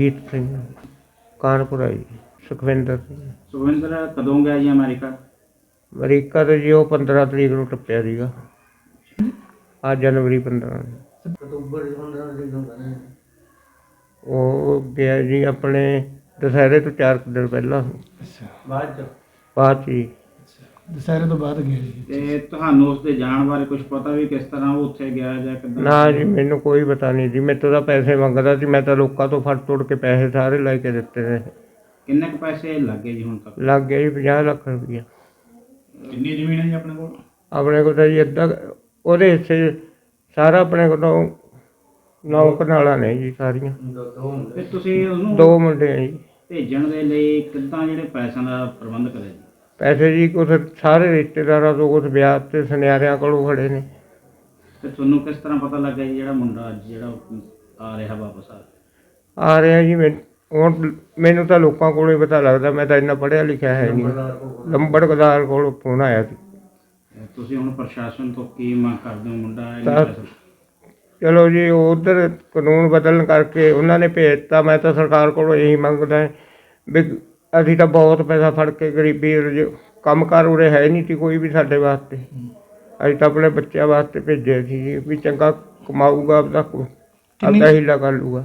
ਜੀਤ ਸਿੰਘ ਕਾਨਪੁਰਾ ਜੀ ਸੁਖਵਿੰਦਰ ਸਿੰਘ। ਸੁਖਵਿੰਦਰ ਕਦੋਂ ਗਿਆ ਜੀ ਅਮਰੀਕਾ? ਅਮਰੀਕਾ ਤੋਂ ਜੀ ਉਹ 15 ਤਰੀਕ ਨੂੰ ਟੱਪਿਆ ਸੀਗਾ। ਆ ਜਨਵਰੀ 15 ਨੂੰ। ਉਹ ਗਿਆ ਜੀ ਆਪਣੇ ਦੁਸਹਿਰੇ ਤੋਂ ਚਾਰ ਕੁ ਦਿਨ ਪਹਿਲਾਂ। ਬਾਅਦ ਚ? ਬਾਅਦ 'ਚ ਜੀ। ਦੁਸਹਿਰੇ ਤੋਂ ਬਾਅਦ ਗਿਆ ਜੀ। ਤੇ ਤੁਹਾਨੂੰ ਉਸ ਦੇ ਜਾਣ ਬਾਰੇ ਕੁਝ ਪਤਾ ਵੀ ਕਿਸ ਤਰ੍ਹਾਂ ਉਹ ਉੱਥੇ ਗਿਆ ਜਾਂ ਕਿੱਦਾਂ? ਨਾ ਜੀ ਮੈਨੂੰ ਕੋਈ ਪਤਾ ਨਹੀਂ ਜੀ। ਮੇਰੇ ਤੋਂ ਤਾਂ ਪੈਸੇ ਮੰਗਦਾ ਸੀ। ਮੈਂ ਤਾਂ ਲੋਕਾਂ ਤੋਂ ਫੜ ਤੋੜ ਕੇ ਪੈਸੇ ਸਾਰੇ ਲੈ ਕੇ ਦਿੱਤੇ ਨੇ। ਕਿੰਨੇ ਕੁ ਪੈਸੇ ਲੱਗੇ ਜੀ ਹੁਣ ਤੱਕ? ਲੱਗ ਗਿਆ ਜੀ 50 ਲੱਖ ਰੁਪਈਆ। ਕਿੰਨੀ ਜ਼ਮੀਨ ਹੈ ਜੀ ਆਪਣੇ ਕੋਲ? ਆਪਣੇ ਕੋਲ ਤਾਂ ਜੀ ਅੱਧਾ ਉਹਦੇ ਹਿੱਸੇ ਸਾਰਾ ਆਪਣੇ ਕੋਲੋਂ ਨੌ ਕਨਾਲਾਂ ਨੇ ਜੀ ਸਾਰੀਆਂ। ਤੇ ਤੁਸੀਂ ਉਹਨੂੰ ਦੋ ਮੁੰਡੇ ਆ ਜੀ। ਭੇਜਣ ਦੇ ਲਈ ਕਿੱਦਾਂ ਜਿਹੜੇ ਪੈਸਿਆਂ ਦਾ ਪ੍ਰਬੰਧ ਕਰਿਆ ਜੀ? ਪੈਸੇ ਜੀ ਕੁਛ ਸਾਰੇ ਰਿਸ਼ਤੇਦਾਰਾਂ ਤੋਂ ਕੁਛ ਵਿਆਹ ਤੇ ਸੁਨਿਆਰਿਆਂ ਕੋਲੋਂ ਖੜੇ ਨੇ। ਤੇ ਤੁਹਾਨੂੰ ਕਿਸ ਤਰ੍ਹਾਂ ਪਤਾ ਲੱਗਾ ਜੀ ਜਿਹੜਾ ਮੁੰਡਾ ਅੱਜ ਜਿਹੜਾ ਉਹ ਆ ਰਿਹਾ ਵਾਪਸ ਆ? ਆ ਰਿਹਾ ਜੀ ਮੈਂ ਹੁਣ ਮੈਨੂੰ ਤਾਂ ਲੋਕਾਂ ਕੋਲੋਂ ਹੀ ਪਤਾ ਲੱਗਦਾ ਮੈਂ ਤਾਂ ਇੰਨਾ ਪੜ੍ਹਿਆ ਲਿਖਿਆ ਹੈ ਨਹੀਂ। ਲੰਬੜਦਾਰ ਕੋਲੋਂ ਫੋਨ ਆਇਆ ਸੀ। ਤੁਸੀਂ ਹੁਣ ਪ੍ਰਸ਼ਾਸਨ ਤੋਂ ਕੀ ਮੰਗ ਕਰਦੇ ਹੋ ਮੁੰਡਾ? ਇੰਨੇ ਤਾਂ- ਪੈਸੇ- ਚਲੋ ਜੀ ਉਧਰ ਕਾਨੂੰਨ ਬਦਲਣ ਕਰਕੇ ਉਹਨਾਂ ਨੇ ਭੇਜਤਾ ਮੈਂ ਤਾਂ ਸਰਕਾਰ ਕੋਲੋਂ ਇਹੀ ਮੰਗਦਾ ਹਾਂ ਵੀ ਅਸੀਂ ਤਾਂ ਬਹੁਤ ਪੈਸਾ ਫੜ ਕੇ ਗਰੀਬੀ ਰਜ- ਕੰਮਕਾਰ ਉਰੇ ਹੈ ਨਹੀਂ ਸੀ ਕੋਈ ਵੀ ਸਾਡੇ ਵਾਸਤੇ। ਅਸੀਂ ਤਾਂ ਆਪਣੇ ਬੱਚਿਆਂ ਵਾਸਤੇ ਭੇਜਿਆ ਸੀ ਜੀ ਵੀ ਚੰਗਾ ਕਮਾਊਗਾ ਆਪਦਾ ਕੋ- ਆਪਦਾ ਹੀਲਾ ਕਰ ਲੂਗਾ